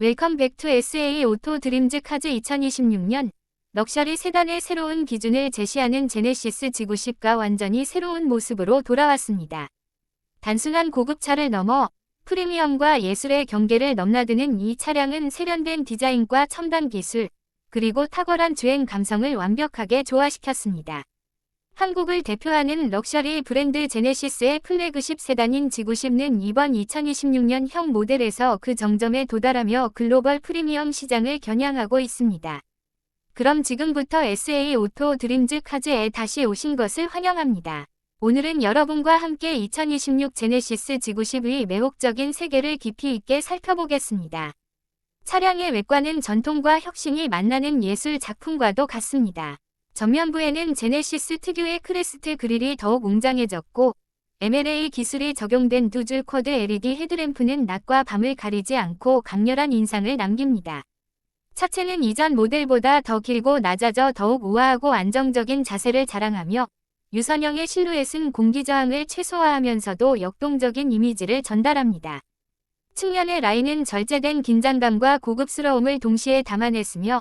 웰컴 백투 SA 오토 드림즈 카즈 2026년 럭셔리 세단의 새로운 기준을 제시하는 제네시스 G90가 완전히 새로운 모습으로 돌아왔습니다. 단순한 고급차를 넘어 프리미엄과 예술의 경계를 넘나드는 이 차량은 세련된 디자인과 첨단 기술, 그리고 탁월한 주행 감성을 완벽하게 조화시켰습니다. 한국을 대표하는 럭셔리 브랜드 제네시스의 플래그십 세단인 G90는 이번 2026년형 모델에서 그 정점에 도달하며 글로벌 프리미엄 시장을 겨냥하고 있습니다. 그럼 지금부터 SA 오토 드림즈 카즈에 다시 오신 것을 환영합니다. 오늘은 여러분과 함께 2026 제네시스 G90의 매혹적인 세계를 깊이 있게 살펴보겠습니다. 차량의 외관은 전통과 혁신이 만나는 예술 작품과도 같습니다. 전면부에는 제네시스 특유의 크레스트 그릴이 더욱 웅장해졌고 MLA 기술이 적용된 두 줄 쿼드 LED 헤드램프는 낮과 밤을 가리지 않고 강렬한 인상을 남깁니다. 차체는 이전 모델보다 더 길고 낮아져 더욱 우아하고 안정적인 자세를 자랑하며 유선형의 실루엣은 공기저항을 최소화하면서도 역동적인 이미지를 전달합니다. 측면의 라인은 절제된 긴장감과 고급스러움을 동시에 담아냈으며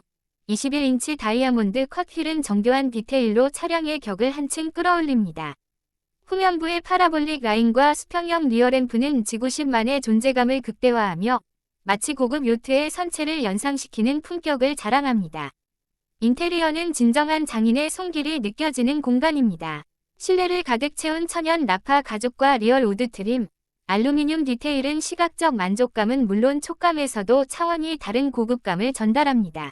21인치 다이아몬드 컷 휠은 정교한 디테일로 차량의 격을 한층 끌어올립니다. 후면부의 파라볼릭 라인과 수평형 리어램프는 지구심만의 존재감을 극대화하며 마치 고급 요트의 선체를 연상시키는 품격을 자랑합니다. 인테리어는 진정한 장인의 손길이 느껴지는 공간입니다. 실내를 가득 채운 천연 나파 가죽과 리얼 우드 트림, 알루미늄 디테일은 시각적 만족감은 물론 촉감에서도 차원이 다른 고급감을 전달합니다.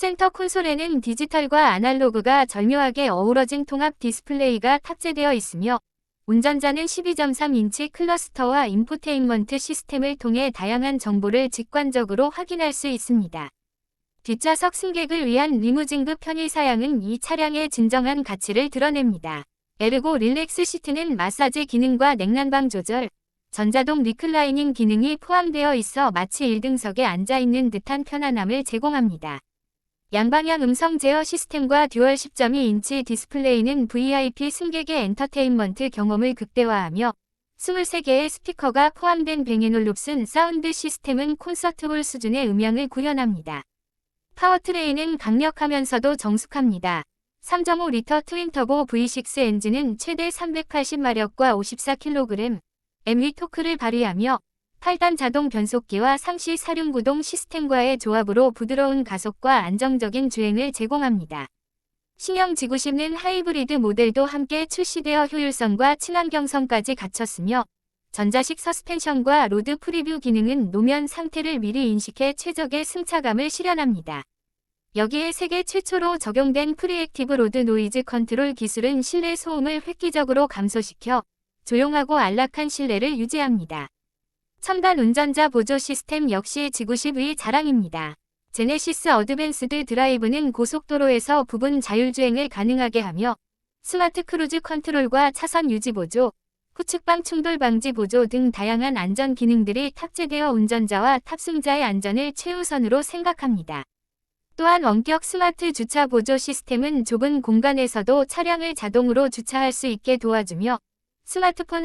센터 콘솔에는 디지털과 아날로그가 절묘하게 어우러진 통합 디스플레이가 탑재되어 있으며 운전자는 12.3인치 클러스터와 인포테인먼트 시스템을 통해 다양한 정보를 직관적으로 확인할 수 있습니다. 뒷좌석 승객을 위한 리무진급 편의 사양은 이 차량의 진정한 가치를 드러냅니다. 에르고 릴렉스 시트는 마사지 기능과 냉난방 조절, 전자동 리클라이닝 기능이 포함되어 있어 마치 1등석에 앉아있는 듯한 편안함을 제공합니다. 양방향 음성 제어 시스템과 듀얼 10.2인치 디스플레이는 VIP 승객의 엔터테인먼트 경험을 극대화하며 23개의 스피커가 포함된 뱅앤올룹슨 사운드 시스템은 콘서트홀 수준의 음향을 구현합니다. 파워트레인은 강력하면서도 정숙합니다. 3.5리터 트윈터보 V6 엔진은 최대 380마력과 54kg, MV 토크를 발휘하며 8단 자동 변속기와 상시 사륜구동 시스템과의 조합으로 부드러운 가속과 안정적인 주행을 제공합니다. 신형 G90는 하이브리드 모델도 함께 출시되어 효율성과 친환경성까지 갖췄으며 전자식 서스펜션과 로드 프리뷰 기능은 노면 상태를 미리 인식해 최적의 승차감을 실현합니다. 여기에 세계 최초로 적용된 프리액티브 로드 노이즈 컨트롤 기술은 실내 소음을 획기적으로 감소시켜 조용하고 안락한 실내를 유지합니다. 첨단 운전자 보조 시스템 역시 G90의 자랑입니다. 제네시스 어드밴스드 드라이브는 고속도로에서 부분 자율주행을 가능하게 하며 스마트 크루즈 컨트롤과 차선 유지 보조, 후측방 충돌 방지 보조 등 다양한 안전 기능들이 탑재되어 운전자와 탑승자의 안전을 최우선으로 생각합니다. 또한 원격 스마트 주차 보조 시스템은 좁은 공간에서도 차량을 자동으로 주차할 수 있게 도와주며 스마트폰